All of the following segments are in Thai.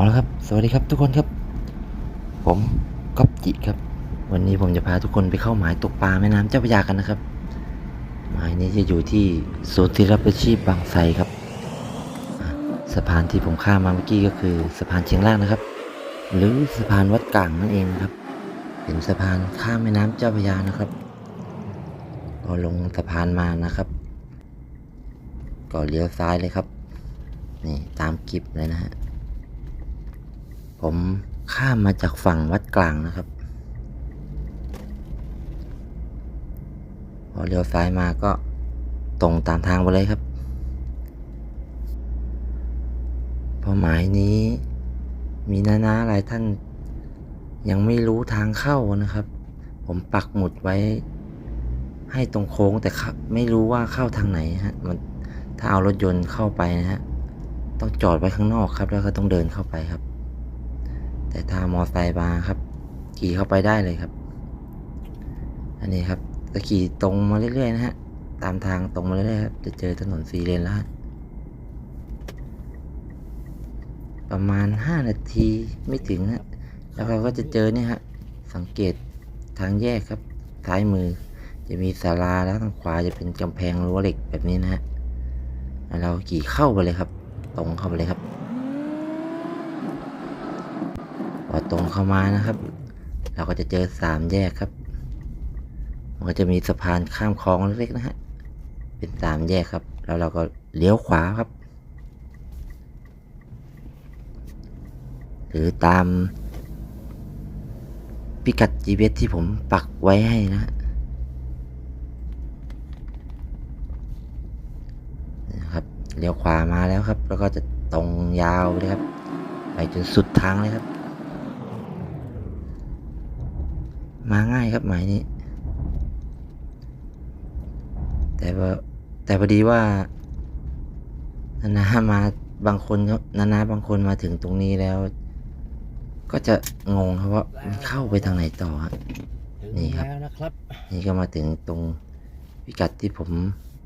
าละครับ สวัสดีครับทุกคนครับ ผมก๊อฟจิครับ วันนี้ผมจะพาทุกคนไปเข้าหมายตกปลาแม่น้ำเจ้าพระยากันนะครับ หมายนี้จะอยู่ที่สวนศิลปาชีพบางไทรครับ สะพานที่ผมข้ามมาเมื่อกี้ก็คือสะพานเชียงรากนะครับ หรือสะพานวัดกลางนั่นเองครับ เป็นสะพานข้ามแม่น้ำเจ้าพระยานะครับพอลงสะพานมานะครับ ก็เลี้ยวซ้ายเลยครับ นี่ตามคลิปเลยนะฮะ ผมข้ามมาจากฝั่งวัดกลางนะครับ พอเลี้ยวซ้ายมาก็ตรงตามทางไปเลยครับเพอหมายนี้มีน้านาหลายท่าน ยังไม่รู้ทางเข้านะครับ ผมปักหมุดไว้ให้ตรงโค้งแต่ไม่รู้ว่าเข้าทางไหนฮะมันถ้าเอารถยนต์เข้าไปนะฮะต้องจอดไว้ข้างนอกครับ แล้วก็ต้องเดินเข้าไปครับ แต่ถ้ามอไซค์มาครับ ขี่เข้าไปได้เลยครับ อันนี้ครับจะขี่ตรงมาเรื่อยๆนะฮะ ตามทางตรงมาเรื่อยๆครับ จะเจอถนนสีเลนแล้วประมาณห้านาทีไม่ถึงฮะ แล้วเราก็จะเจอเนี่ยฮะ สังเกตทางแยกครับซ้ายมือ จะมีศาลาแล้วทางขวาจะเป็นกำแพงรั้วเหล็กแบบนี้นะฮะแล้วเราขี่เข้าไปเลยครับ ตรงเข้าไปเลยครับ พอตรงเข้ามานะครับ เราก็จะเจอสามแยกครับ มันก็จะมีสะพานข้ามคลองเล็กๆนะฮะ เป็นสามแยกครับ แล้วเราก็เลี้ยวขวาครับ หรือตามพิกัด GPS ที่ผมปักไว้ให้นะนะครับ เลี้ยวขวามาแล้วครับ แล้วก็จะตรงยาวเลยครับ ไปจนสุดทางเลยครับ มาง่ายครับหมายนี้ แต่ว่าแต่พอดีว่านานามาบางคนก็นานาบางคนมาถึงตรงนี้แล้ว ก็จะงงครับว่ามันเข้าไปทางไหนต่อฮะนี่ครับแล้วนะครับ นี่ก็มาถึงตรงพิกัดที่ผม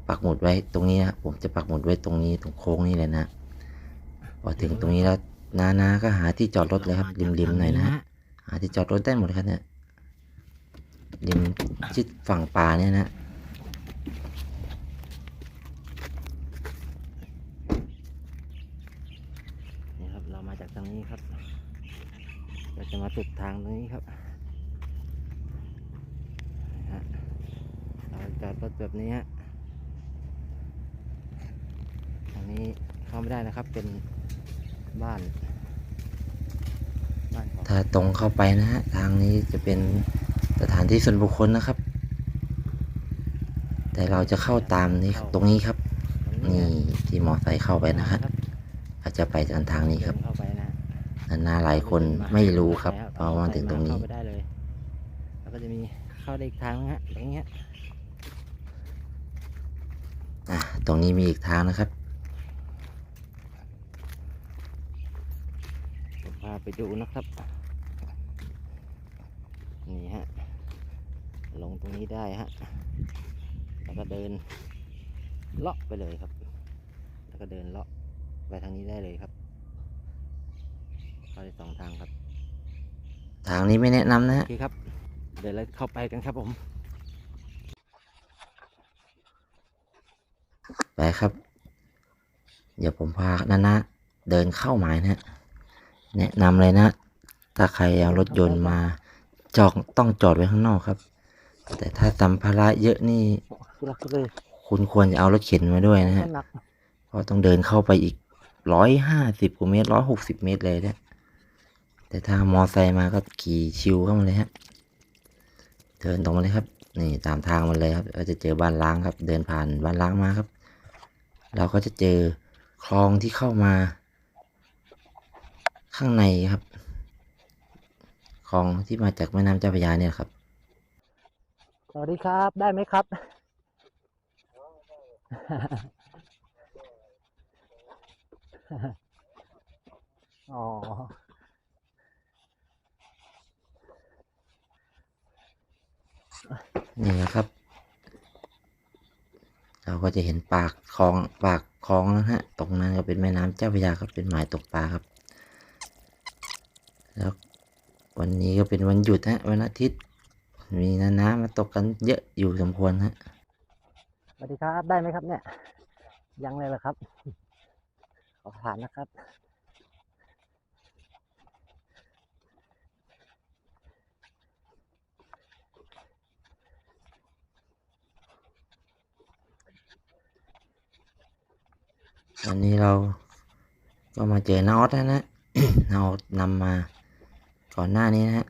ปักหมุดไว้ตรงนี้นะผมจะปักหมุดไว้ตรงนี้ตรงโค้งนี่เลยนะพอถึงตรงนี้แล้วนานาก็หาที่จอดรถเลยครับริมๆหน่อยนะฮะหาที่จอดรถได้หมดเลยครับเนี่ย ริมชิดฝั่งป่าเนี่ยนะนี่ครับเรามาจากทางนี้ครับเราจะมาสุดทางตรงนี้ครับนะฮะเราจอดรถแบบนี้ฮะทางนี้เข้าไม่ได้นะครับเป็นบ้านบ้านของถ้าตรงเข้าไปนะฮะ ทางนี้จะเป็น สถานที่ส่วนบุคคลนะครับ แต่เราจะเข้าตามนี้ตรงนี้ครับ นี่ที่มอไซค์เข้าไปนะครับอาจจะไปทางทางนี้ครับเข้าไปนะนานาหลายคนไม่รู้ครับพอมาถึงตรงนี้เข้าไปได้เลยแล้วก็จะมีเข้าได้อีกทางนึงฮะอย่างเงี้ยอะตรงนี้มีอีกทางนะครับเดี๋ยวพาไปดูนะครับ นี่ฮะ ลงตรงนี้ได้ฮะ แล้วก็เดินเลาะไปเลยครับ แล้วก็เดินเลาะไปทางนี้ได้เลยครับเข้าได้สองทางครับ ทางนี้ไม่แนะนำนะโอฮะเคครับ เดี๋ยวเราเข้าไปกันครับผม ไปครับ เดี๋ยวผมพานานะเดินเข้าหมายนะฮะแนะนำเลยนะ ถ้าใครเอารถยนต์มาจอดต้องจอดไว้ข้างนอกครับ แต่ถ้าสัมภาระเยอะนี่คือรักเลยคุณควรจะเอารถเข็นมาด้วยนะฮะหนักเพราะต้องเดินเข้าไปอีกร้อยห้าสิบกว่าเมตรร้อยหกสิบเมตรเลยเนี่ยแต่ถ้ามอไซค์มาก็ขี่ชิวเข้ามาเลยฮะ เดินตรงมาเลยครับ นี่ตามทางมาเลยครับเราจะเจอบ้านล้างครับ เดินผ่านบ้านล้างมาครับ เราก็จะเจอคลองที่เข้ามา ข้างในครับ คลองที่มาจากแม่น้ำเจ้าพระยาเนี่ยครับ สวัสดีครับ ได้ไหมครับ อ๋อ นี่นะครับ เราก็จะเห็นปากคลองปากคลองแล้วฮะ ตรงนั้นก็เป็นแม่น้ำเจ้าพระยาครับ เป็นหมายตกปลาครับ แล้ววันนี้ก็เป็นวันหยุดฮะวันอาทิตย์ มีน้าๆมาตกกันเยอะอยู่สมควรฮะสวัสดีครับได้ไหมครับเนี่ย ยังเลยเหรอครับ ขอผ่านนะครับ วันนี้เราก็มาเจอนาออสแล้วนะนาออสนำมาก่อนหน้านี้นะฮะ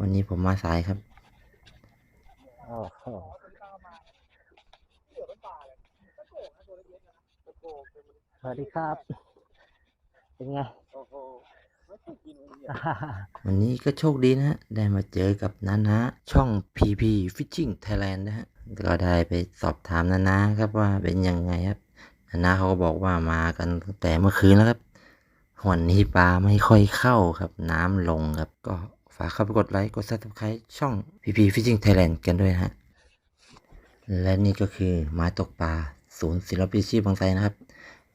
วันนี้ผมมาสายครับโอ้โหสวัสดีครับ เป็นไง วันนี้ก็โชคดีนะฮะ ได้มาเจอกับนานาช่อง PP Fishing Thailand นะฮะ ก็ได้ไปสอบถามนานาครับว่าเป็นยังไงครับ นานาเขาก็บอกว่ามากันตั้งแต่เมื่อคืนแล้วครับวันนี้ปลาไม่ค่อยเข้าครับ น้ำลงครับ ก็ ฝากเข้าไปกดไลค์ กด subscribe ช่อง PP Fishing Thailand กันด้วยนะฮะ และนี่ก็คือหมายตกปลาศูนย์ศิลปิชีพบางไทรนะครับ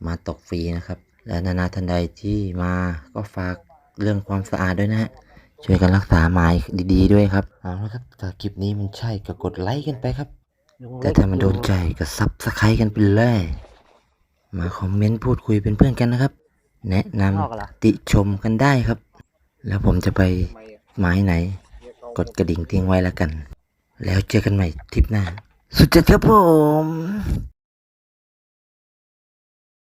มาตกฟรีนะครับ และนานาท่านใดที่มาก็ฝากเรื่องความสะอาดด้วยนะฮะ ช่วยกันรักษาหมายดีๆด้วยครับ เอาละครับถ้าคลิปนี้มันใช่ก็กดไลค์กันไปครับ แต่ถ้ามันโดนใจก็ซับสไครต์กันไปเลย มาคอมเมนต์พูดคุยเป็นเพื่อนกันนะครับ แนะนนอกเหรอำติชมกันได้ครับ แล้วผมจะไป ไม้ไหน กดกระดิ่งทิ้งไว้แล้วกัน แล้วเจอกันใหม่ทริปหน้า สุดจัดครับผม